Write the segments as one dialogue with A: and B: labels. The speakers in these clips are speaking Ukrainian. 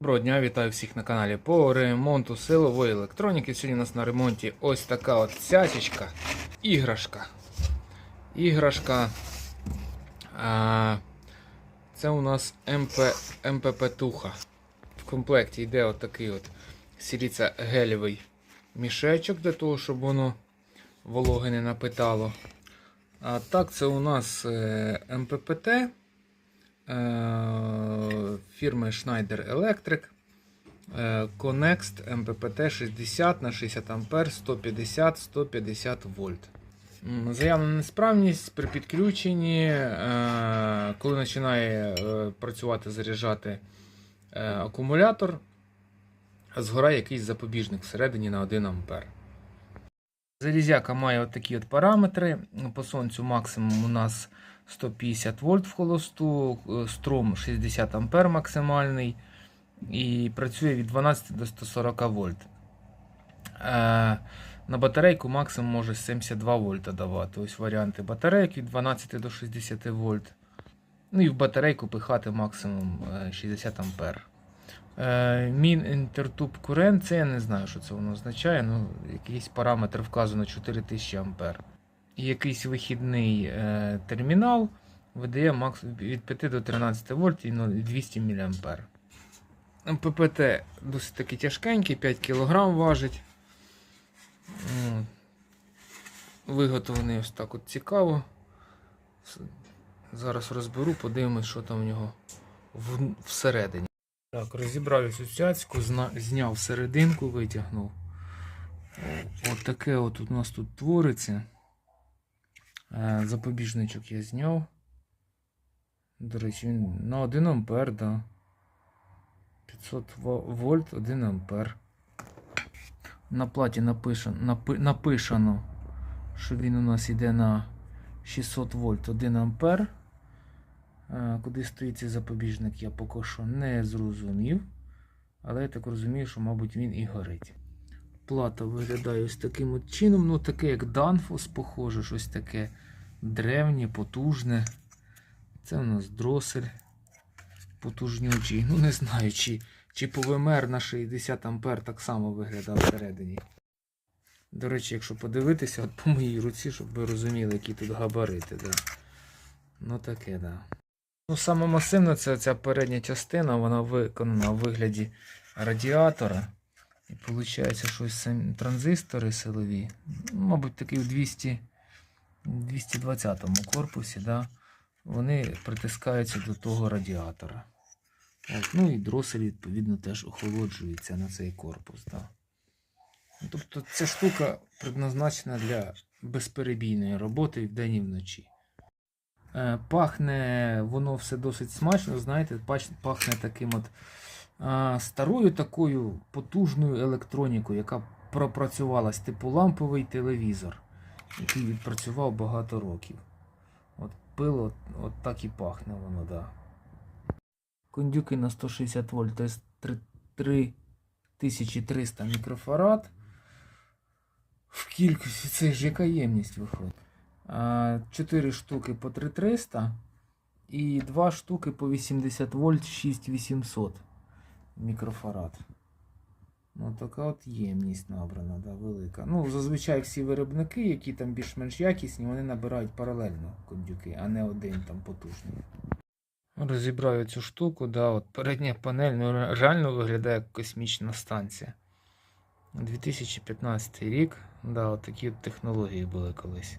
A: Доброго дня, вітаю всіх на каналі по ремонту силової електроніки. Сьогодні у нас на ремонті ось така от сясічка, іграшка. Іграшка. А, це у нас МП, МПП Туха. В комплекті йде от такий от сіліця гелєвий мішечок для того, щоб воно вологи не напитало. А так, це у нас е, МППТ фірми Schneider Electric. е, Connext MPPT 60 на 60 А 150-150 вольт. Заявлена несправність при підключенні, е, коли починає е, працювати, заряджати е, акумулятор, згорає якийсь запобіжник всередині на 1 А. Залізяка має такі от параметри. По сонцю максимум у нас 150 вольт в холосту, е, струм 60 ампер максимальний і працює від 12 до 140 вольт. Е, на батарейку максимум може 72 вольта давати. Ось варіанти батарейок від 12 до 60 вольт. Ну і в батарейку пихати максимум е, 60 ампер. Е, Min Intertube Current, це я не знаю, що це воно означає. Ну, якийсь параметр вказано 4000 ампер. Якийсь вихідний е, термінал видає макс від 5 до 13 вольт і ну, 200 мА. ППТ досить таки тяжкенький, 5 кг важить. Виготовлений ось так от цікаво. Зараз розберу, подивимось, що там в нього всередині. Так, розібрав цю цяцьку, зняв серединку, витягнув. О, От от у нас тут твориться. Е, Запобіжничок я зняв. До речі, він на 1 ампер, да. 500 вольт 1 ампер. На платі напишено, напишено, що він у нас йде на 600 вольт 1 ампер. Е, Куди стоїть цей запобіжник, я поки що не зрозумів. Але я так розумію, що, мабуть, він і горить. Плата виглядає ось таким от чином. Ну, таке, як Danfoss, похоже, щось таке древнє, потужне. Це у нас дросель потужнючий. Ну, не знаю, чи, чи ПВМР на 60 ампер так само виглядав всередині. До речі, якщо подивитися от по моїй руці, щоб ви розуміли, які тут габарити. Да. Ну таке, да. Ну, саме масивне це ця передня частина, вона виконана у вигляді радіатора. І виходить, що транзистори силові. Мабуть, такий у 200, 220 корпусі, да, вони притискаються до того радіатора. От, ну і дросель, відповідно, теж охолоджується на цей корпус. Да. Ну, Тобто ця штука предназначена для безперебійної роботи вдень і вночі. Е, Пахне воно все досить смачно, знаєте, пахне таким от старою такою потужною електронікою, яка пропрацювалась, типу ламповий телевізор, який відпрацював багато років. От пило, от, от так і пахне воно, да. Кондюки на 160 вольт, тобто 3300 мікрофарад. В кількості це ж яка ємність виходить. 4 штуки по 3300 і 2 штуки по 80 вольт 6800 мікрофарад. Ну, така от ємність набрана, да, велика. Ну, зазвичай всі виробники, які там більш-менш якісні, вони набирають паралельно кондюки, а не один там потужний. Розібрав цю штуку, да, от передня панель ну, реально виглядає як космічна станція. 2015 рік, да, от такі от технології були колись.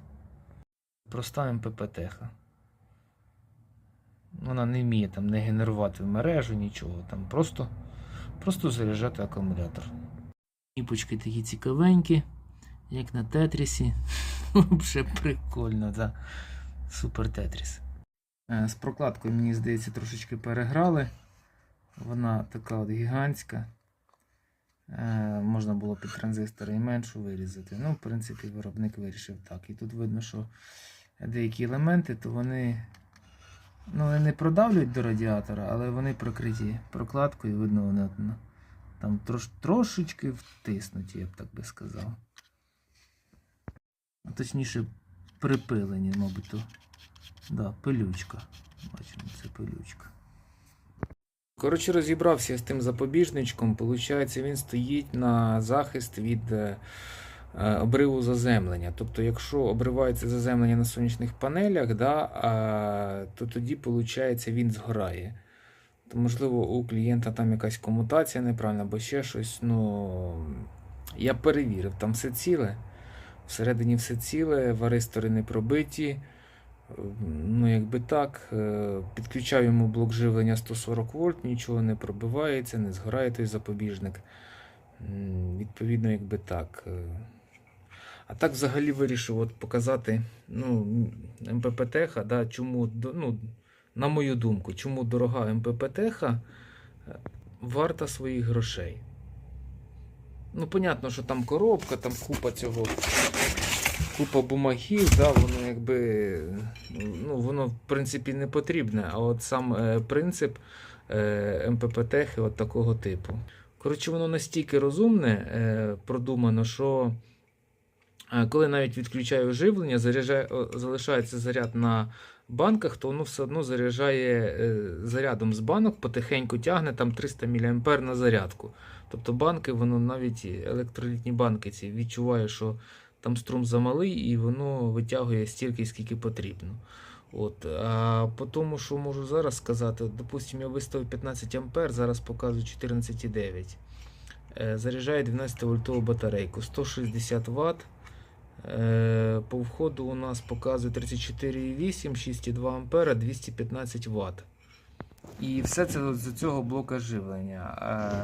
A: Проста МПП-теха. Вона не вміє там не генерувати в мережу, нічого. Там просто, просто заряджати акумулятор. Ніпочки такі цікавенькі, як на тетрісі. Вже прикольно, да. Супер тетріс. Е, З прокладкою, мені здається, трошечки переграли. Вона така от гігантська. Е, Можна було під транзистори і меншу вирізати. Ну, в принципі, виробник вирішив так. І тут видно, що деякі елементи, то вони ну, вони не продавлюють до радіатора, але вони прикриті прокладкою, видно, вони ну, там трош, трошечки втиснуті, я б так би сказав. А точніше, припилені, мабуть, то. Да, пилючка. Бачимо, це пилючка. Коротше, розібрався з тим запобіжничком. Получається, він стоїть на захист від е, обриву заземлення. Тобто, якщо обривається заземлення на сонячних панелях, да, то тоді, виходить, він згорає. То, можливо, у клієнта там якась комутація неправильна, або ще щось. Ну, я перевірив, там все ціле. Всередині все ціле, варистори не пробиті. Ну, якби так, е, підключав йому блок живлення 140 вольт, нічого не пробивається, не згорає той запобіжник. Відповідно, якби так. А так взагалі вирішив от показати ну, МПП-теха, да, чому, ну, на мою думку, чому дорога МПП-теха е, варта своїх грошей. Ну, понятно, що там коробка, там купа цього купа бумагів, да, воно якби ну, воно в принципі не потрібне. А от сам е, принцип е, МПП-техи от такого типу. Коротше, воно настільки розумне, е, продумано, що коли навіть відключаю живлення, заряджає, залишається заряд на банках, то воно все одно заряджає е, зарядом з банок, потихеньку тягне там 300 мА на зарядку. Тобто банки, воно навіть електролітні банки ці відчуває, що там струм замалий, і воно витягує стільки, скільки потрібно. От, а по тому, що можу зараз сказати, допустимо, я виставив 15 А, зараз показую 14,9. Е, Заряджає 12 вольтову батарейку, 160 Вт. Е, По входу у нас показує 34,8, 6,2 ампера, 215 Вт. І все це з цього блока живлення.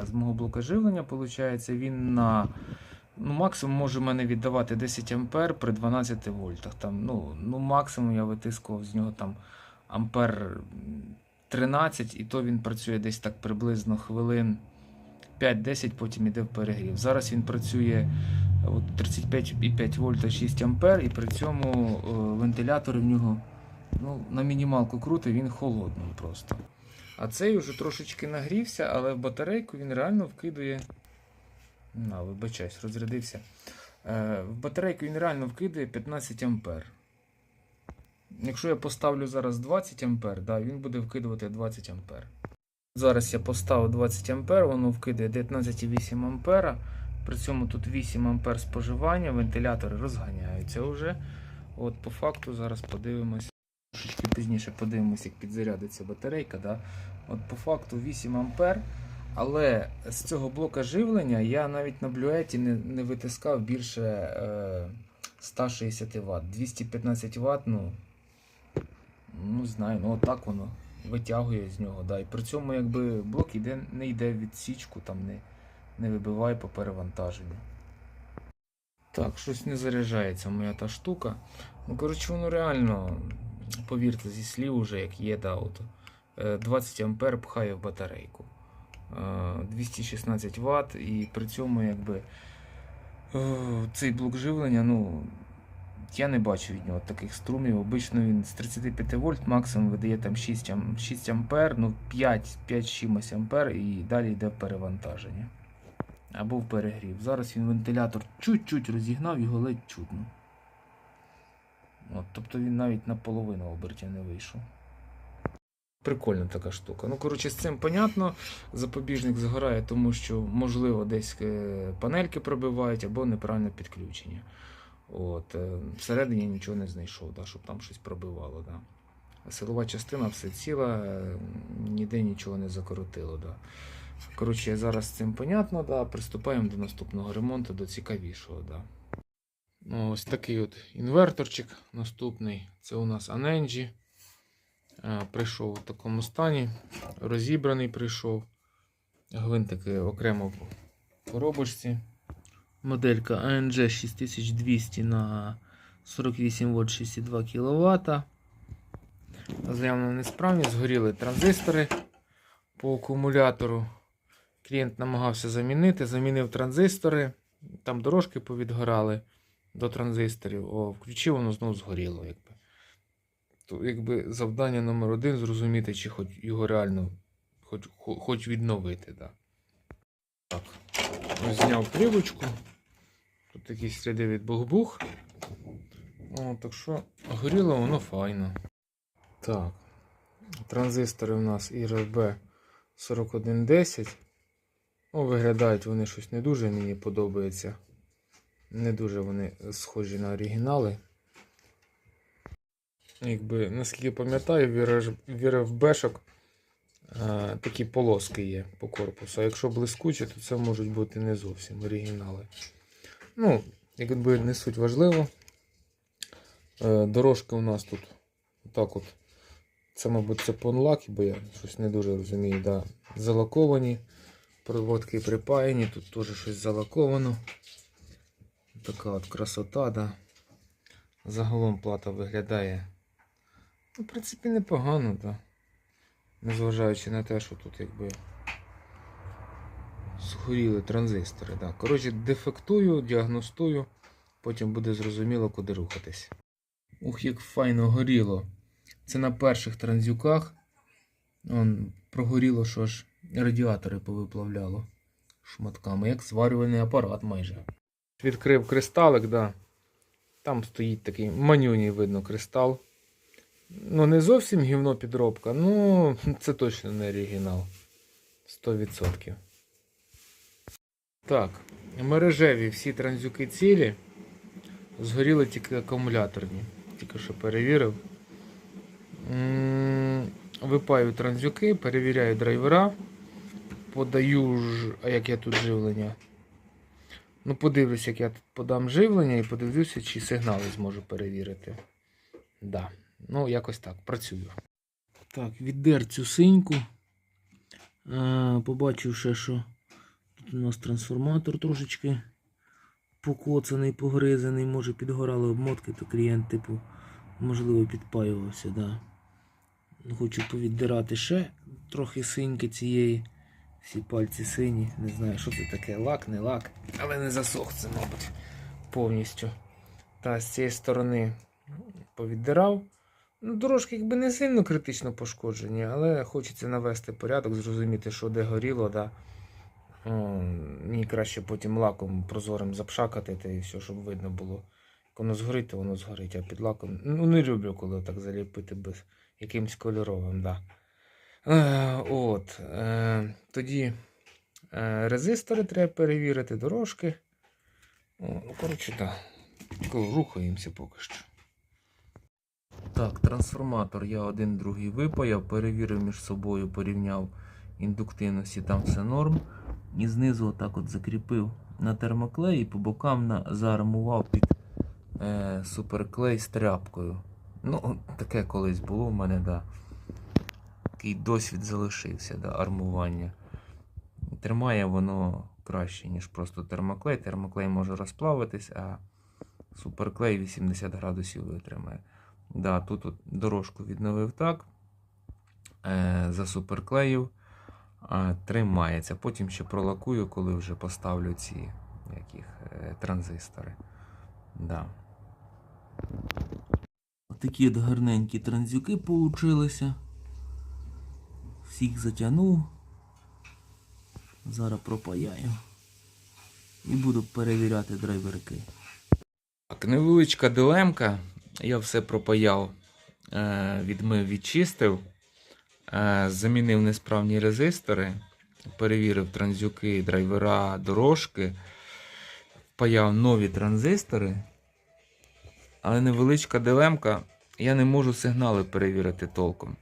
A: Е, З мого блока живлення, виходить, він на ну, максимум може мене віддавати 10 ампер при 12 вольтах. Там, ну, ну, максимум я витискував з нього там ампер 13, і то він працює десь так приблизно хвилин 5-10, потім іде в перегрів. Зараз він працює 35,5 вольта 6 ампер, і при цьому е, вентилятор в нього ну, на мінімалку крутий, він холодний просто. А цей вже трошечки нагрівся, але в батарейку він реально вкидує. На, вибачаюсь, розрядився. Е, в батарейку він реально вкидає 15 ампер. Якщо я поставлю зараз 20 ампер, да, він буде вкидувати 20 ампер. Зараз я поставив 20 ампер, воно вкидає 19,8 ампера. При цьому тут 8 ампер споживання, вентилятори розганяються вже. От по факту зараз подивимось. Трошечки пізніше подивимось, як підзарядиться батарейка. Да? От по факту 8 ампер. Але з цього блока живлення я навіть на блюеті не, не витискав більше е, 160 Вт. 215 Вт, ну, ну знаю, ну отак воно витягує з нього. Да. І при цьому якби блок іде, не йде в відсічку, там не, не вибиває по перевантаженню. Так, щось не заряджається моя та штука. Ну, коротше, воно реально, повірте, зі слів уже, як є, да, от, е, 20 ампер пхає в батарейку. Е, 216 Вт, і при цьому якби е, цей блок живлення, ну, я не бачу від нього таких струмів. Обично він з 35 вольт максимум видає там 6, ам- 6 ампер, ну 5, 5 з чимось ампер і далі йде перевантаження. Або в перегрів. Зараз він вентилятор чуть-чуть розігнав, його ледь чутно. От, тобто він навіть на половину обертів не вийшов. Прикольна така штука. Ну, коротше, з цим понятно. Запобіжник згорає, тому що, можливо, десь е, панельки пробивають або неправильне підключення. От, е, всередині нічого не знайшов, да, щоб там щось пробивало. Да. Силова частина все ціла, е, ніде нічого не закоротило. Да. Коротше, зараз з цим понятно, да. приступаємо до наступного ремонту, до цікавішого. Да. Ну, ось такий от інверторчик наступний. Це у нас Anenji. Е, Прийшов у такому стані, розібраний прийшов. Гвинтики окремо в коробочці. Моделька ANG 6200 на 48 вольт 62 кВт. Заявлена несправність, згоріли транзистори по акумулятору. Клієнт намагався замінити, замінив транзистори. Там дорожки повідгорали до транзисторів. О, включив, воно знову згоріло. Якби. То якби завдання номер один зрозуміти, чи хоч його реально хоч, хоч відновити. Да. Так. Зняв плівочку. Тут такий сліди від бух-бух. О, так що горіло воно файно. Так. Транзистори у нас ІРБ 4110. Ну, виглядають вони щось не дуже мені подобається. Не дуже вони схожі на оригінали. Якби, наскільки пам'ятаю, в РФБшок е, такі полоски є по корпусу. А якщо блискучі, то це можуть бути не зовсім оригінали. Ну, якби не суть важливо. Е, дорожки у нас тут так от. Це, мабуть, це понлаки, бо я щось не дуже розумію. Да. Залаковані. Проводки припаяні, тут теж щось залаковано. Така от красота, да. Загалом плата виглядає. Ну, в принципі, непогано, да. Незважаючи на те, що тут якби згоріли транзистори. Да. Коротше, дефектую, діагностую, потім буде зрозуміло, куди рухатись. Ух, як файно горіло. Це на перших транзюках. Он прогоріло, що ж радіатори повиплавляло шматками, як зварювальний апарат майже. Відкрив кристалик, да. Там стоїть такий манюній видно кристал. Ну, не зовсім гівно підробка, ну це точно не оригінал. 100%. Так, мережеві всі транзюки цілі. Згоріли тільки акумуляторні. Тільки що перевірив. Випаю транзюки, перевіряю драйвера. Подаю ж. А як я тут живлення? Ну, подивлюсь, як я тут подам живлення і подивлюся, чи сигнали зможу перевірити. Да. Ну, якось так, працюю. Так, віддер цю синьку. Побачив ще, що тут у нас трансформатор трошечки покоцаний, погризаний, може підгорали обмотки, то клієнт, типу, можливо, підпаювався, да. Ну, Хочу повіддирати ще трохи синьки цієї. Всі пальці сині. Не знаю, що це таке, лак, не лак. Але не засох це, мабуть, повністю. Та з цієї сторони повіддирав. Ну, дорожки якби не сильно критично пошкоджені, але хочеться навести порядок, зрозуміти, що де горіло, да. Мені краще потім лаком прозорим запшакати та і все, щоб видно було. Як воно згорить, воно згорить, а під лаком. Ну, не люблю, коли так заліпити без якимсь кольоровим, да. Е, от. Е, тоді е, резистори треба перевірити, дорожки. Ну, коротше, так. Рухаємося поки що. Так, трансформатор я один другий випаяв, перевірив між собою, порівняв індуктивності, там все норм. І знизу отак от закріпив на термоклей і по бокам на, заармував під е, суперклей з тряпкою. Ну, таке колись було в мене, да. Такий досвід залишився, да, армування. Тримає воно краще, ніж просто термоклей. Термоклей може розплавитись, а суперклей 80 градусів витримає. Да, тут от дорожку відновив так. Е, засуперклеїв. Е, тримається. Потім ще пролакую, коли вже поставлю ці яких, е, транзистори. Да. Такі от гарненькі транзюки получилися. Всіх затягнув. Зараз пропаяю. І буду перевіряти драйверки. Так, невеличка дилемка. Я все пропаяв, е, відмив, відчистив, замінив несправні резистори, перевірив транзюки, драйвера, дорожки, впаяв нові транзистори. Але невеличка дилемка, я не можу сигнали перевірити толком.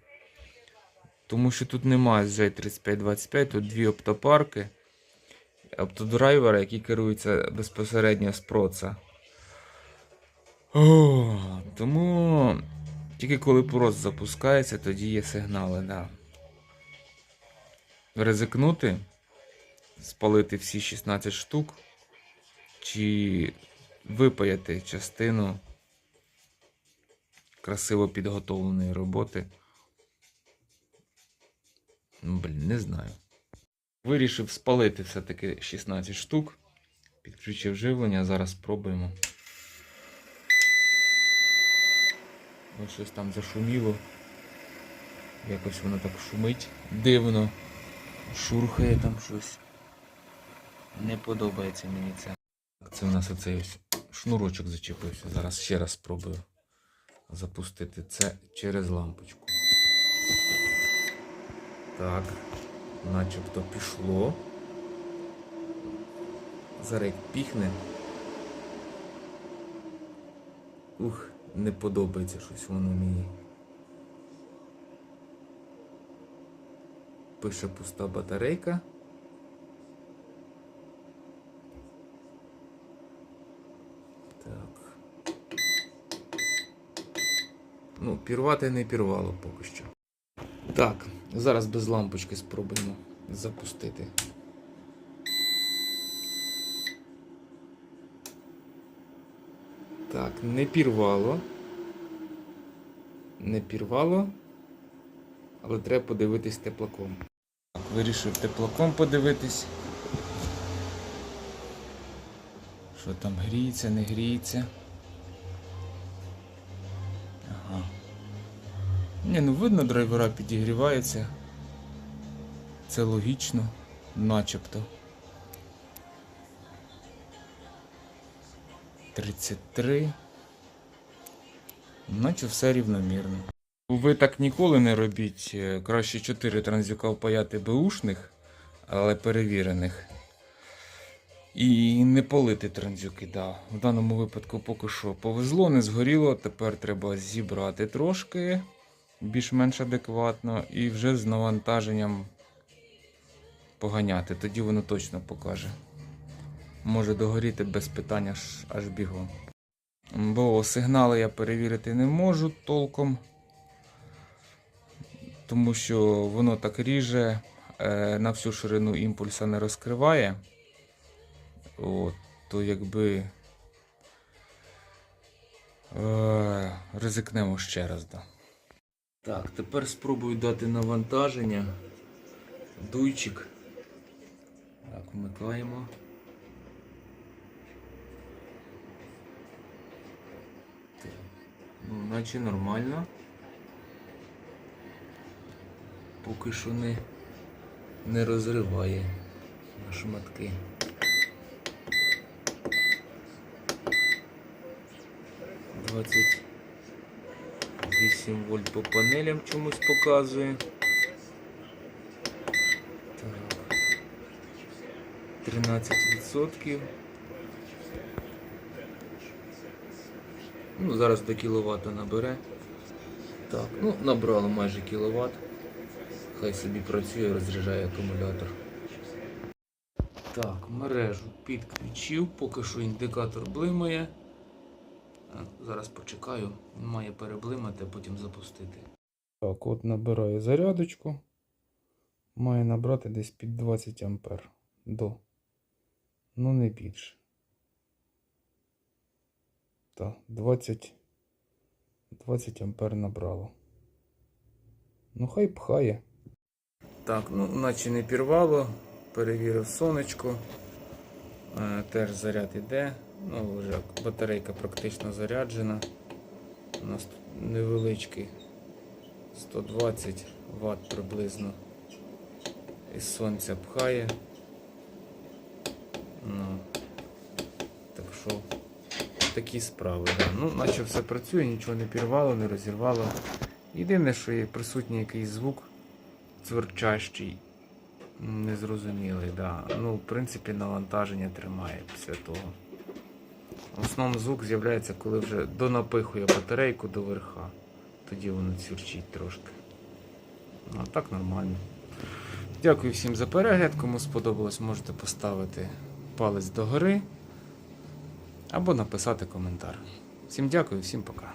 A: Тому що тут немає J3525, тут дві оптопарки, оптодрайвера, які керуються безпосередньо з проца. О, тому тільки коли проц запускається, тоді є сигнали, да. Ризикнути, спалити всі 16 штук, чи випаяти частину красиво підготовленої роботи. Ну, Блін, не знаю. Вирішив спалити все-таки 16 штук. Підключив живлення, зараз спробуємо. Ось щось там зашуміло. Якось воно так шумить. Дивно. Шурхає там щось. Не подобається мені це. Це у нас оцей ось шнурочок зачепився. Зараз ще раз спробую запустити це через лампочку. Так. начебто пішло. Зараз піхне. Ух, не подобається щось воно мені. Пише пуста батарейка. Так. Ну, пірвати не пірвало поки що. Так, зараз без лампочки спробуємо запустити. Так, не пірвало. Не пірвало. Але треба подивитись теплаком. Так, вирішив теплаком подивитись. Що там гріється, не гріється. Ага. Ні, ну видно, драйвера підігріваються. Це логічно, начебто. 33. Наче все рівномірно. Ви так ніколи не робіть. Е, Краще 4 транзюка впаяти беушних, але перевірених. І не полити транзюки, да. В даному випадку поки що повезло, не згоріло. Тепер треба зібрати трошки більш-менш адекватно і вже з навантаженням поганяти. Тоді воно точно покаже. Може догоріти без питань аж, аж бігом. Бо сигнали я перевірити не можу толком, тому що воно так ріже, е, на всю ширину імпульса не розкриває. От, то якби е, ризикнемо ще раз. Да. Так, тепер спробую дати навантаження. Дуйчик. Так, вмикаємо. Так, Ну, наче нормально. Поки що не, не розриває на шматки. Двадцять вісім вольт по панелям чомусь показує. Так. 13%. Ну, зараз до кіловата набере. Так, ну набрало майже кіловат. Хай собі працює, розряджає акумулятор. Так, мережу підключив, поки що індикатор блимає. Зараз почекаю, він має переблимати, а потім запустити. Так, от набираю зарядочку. Має набрати десь під 20 ампер до. Ну не більше. Так, 20. 20 ампер набрало. Ну хай пхає. Так, ну наче не пірвало. Перевірив сонечко. Е, теж заряд іде. Ну, вже батарейка практично заряджена. У нас тут невеличкий 120 Вт приблизно. Із сонця пхає. Ну, так що такі справи. Да. Ну, наче все працює, нічого не пірвало, не розірвало. Єдине, що є присутній якийсь звук цверчащий, незрозумілий. Да. Ну, в принципі, навантаження тримає після того. В основному звук з'являється, коли вже донапихує батарейку до верха. Тоді воно цвірчить трошки. Ну, а так нормально. Дякую всім за перегляд. Кому сподобалось, можете поставити палець догори або написати коментар. Всім дякую, всім пока.